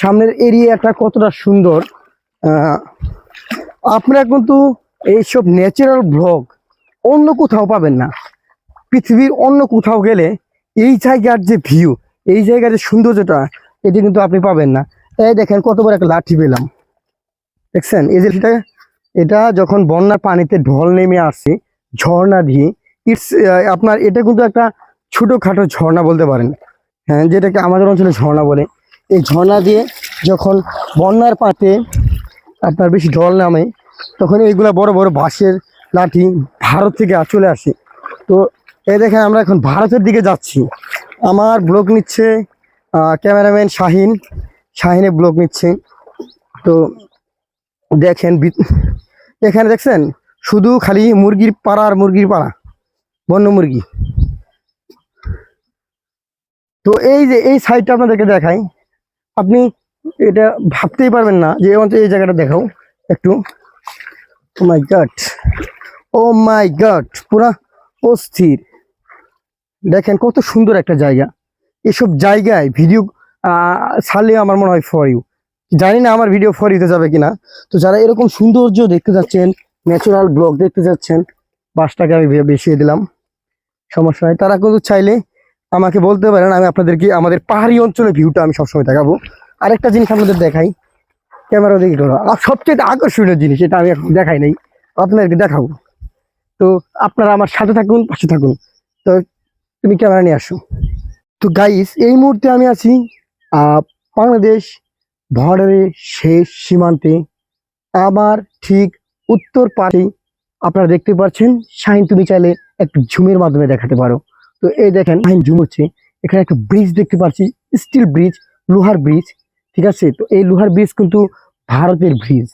সামনের এরিয়াটা কতটা সুন্দর। আপনারা কিন্তু এইসব ন্যাচারাল ব্লগ অন্য কোথাও পাবেন না। পৃথিবীর অন্য কোথাও গেলে এই জায়গার যে ভিউ এই জায়গার যে সৌন্দর্যটা, এটি কিন্তু আপনি পাবেন না। এই দেখেন কত বড় একটা লাঠি পেলাম। দেখছেন? এই যে এটা এটা যখন বন্যার পানিতে ঢল নেমে আসছে, ঝর্ণা দিয়ে ইটস আপনার এটা কিন্তু একটা ছোটোখাটো ঝর্ণা বলতে পারেন। হ্যাঁ যেটাকে আমাদের অঞ্চলে ঝর্ণা বলে। এই ঝর্ণা দিয়ে যখন বন্যার পাতে আপনার বেশি ঢল নামে, তখন এইগুলা বড় বড় বাঁশের লাঠি ভারত থেকে চলে আসে। তো এই দেখেন আমরা এখন ভারতের দিকে যাচ্ছি। আমার ব্লগ নিচ্ছে ক্যামেরাম্যান শাহিন। শাহিনে ব্লগ নিচ্ছে। তো দেখেন এখানে দেখছেন? শুধু খালি মুরগির পাড়া আর মুরগির পাড়া, বন্য মুরগি। তো এই যে, এই সাইডটা আপনাদেরকে দেখাই। আপনি এটা ভাবতেই পারবেন না যে এই এই জায়গাটা দেখাও। একটু। ও মাই গড ও মাই গড পুরা অস্থির। দেখেন কত সুন্দর একটা জায়গা। এসব জায়গায় ভিডিও ছাড়লে আমার মনে হয় ফর ইউ জানি না আমার ভিডিও ফর ইউতে যাবে কিনা। তো যারা এরকম সৌন্দর্য দেখতে যাচ্ছেন ন্যাচারাল ব্লগ দেখতে যাচ্ছেন, বাসটাকে আমি বেশিয়ে দিলাম। সমস্যা নাই। তারা কিন্তু চাইলে আমাকে বলতে পারেন, আমি আপনাদেরকে আমাদের পাহাড়ি অঞ্চলের ভিউটা আমি সবসময় দেখাবো। আরেকটা জিনিস আপনাদের দেখাই। ক্যামেরা দেখি করো। আর সবচেয়ে আকর্ষণীয় জিনিস, এটা আমি এখন দেখাই নাই, আপনাদেরকে দেখাবো। তো আপনারা আমার সাথে থাকুন, পাশে থাকুন। তো তুমি ক্যামেরা নিয়ে আসো। তো গাইস এই মুহূর্তে আমি আছি বাংলাদেশ বর্ডারের শেষ সীমান্তে। আমার ঠিক উত্তর পাশেই আপনারা দেখতে পাচ্ছেন, শাহিন তুমি চাইলে একটু ঝুমের মাধ্যমে দেখাতে পারো। তো এই দেখেন শাহিন জুম হচ্ছে এখানে একটা ব্রিজ দেখতে পাচ্ছি স্টিল ব্রিজ লোহার ব্রিজ ঠিক আছে? তো এই লোহার ব্রিজ কিন্তু ভারতের ব্রিজ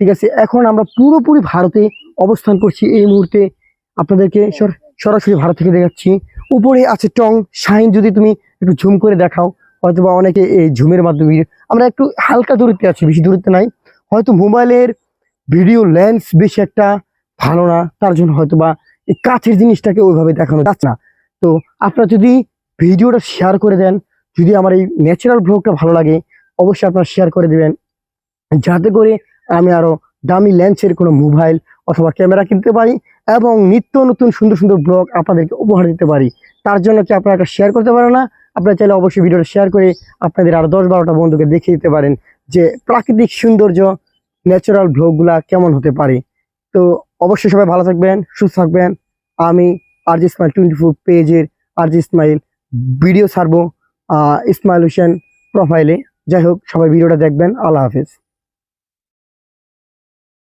ঠিক আছে? এখন আমরা পুরোপুরি ভারতে অবস্থান করছি এই মুহূর্তে। আপনাদেরকে সর- সরাসরি ভারত থেকে দেখাচ্ছি। উপরে আছে টং শাহিন যদি তুমি একটু ঝুম করে দেখাও হয়তো বা অনেকে এই ঝুমের মাধ্যমে আমরা একটু হালকা দূরত্বে আছি, বেশি দূরত্বে নাই। হয়তো মোবাইলের ভিডিও লেন্স বেশি একটা ভালো না, তার জন্য হয়তো বা এই কাছের জিনিসটাকে ওইভাবে দেখানো যাচ্ছে না। তো আপনারা যদি ভিডিওটা শেয়ার করে দেন, যদি আমার এই ন্যাচারাল ব্লগটা ভালো লাগে, অবশ্যই আপনারা শেয়ার করে দেবেন। যাতে করে আমি আরও দামি লেন্সের কোনো মোবাইল অথবা ক্যামেরা কিনতে পারি এবং নিত্য নতুন সুন্দর সুন্দর ব্লগ আপনাদেরকে উপহার দিতে পারি। তার জন্য কি আপনারা শেয়ার করতে পারেন না? আপনারা চাইলে অবশ্যই ভিডিওটা শেয়ার করে আপনাদের আরও দশ বারোটা বন্ধুকে দেখিয়ে দিতে পারেন যে প্রাকৃতিক সৌন্দর্য ন্যাচারাল ব্লগগুলা কেমন হতে পারে। তো অবশ্যই সবাই ভালো থাকবেন, সুস্থ থাকবেন। আমি আরজি স্মাইল টোয়েন্টি ফোর পেজের আর জি স্মাইল ভিডিও ছাড়বো আহ, ইসমাইল হোসেন প্রোফাইলে যাই হোক সবাই ভিডিওটা দেখবেন। আল্লাহ হাফিজ।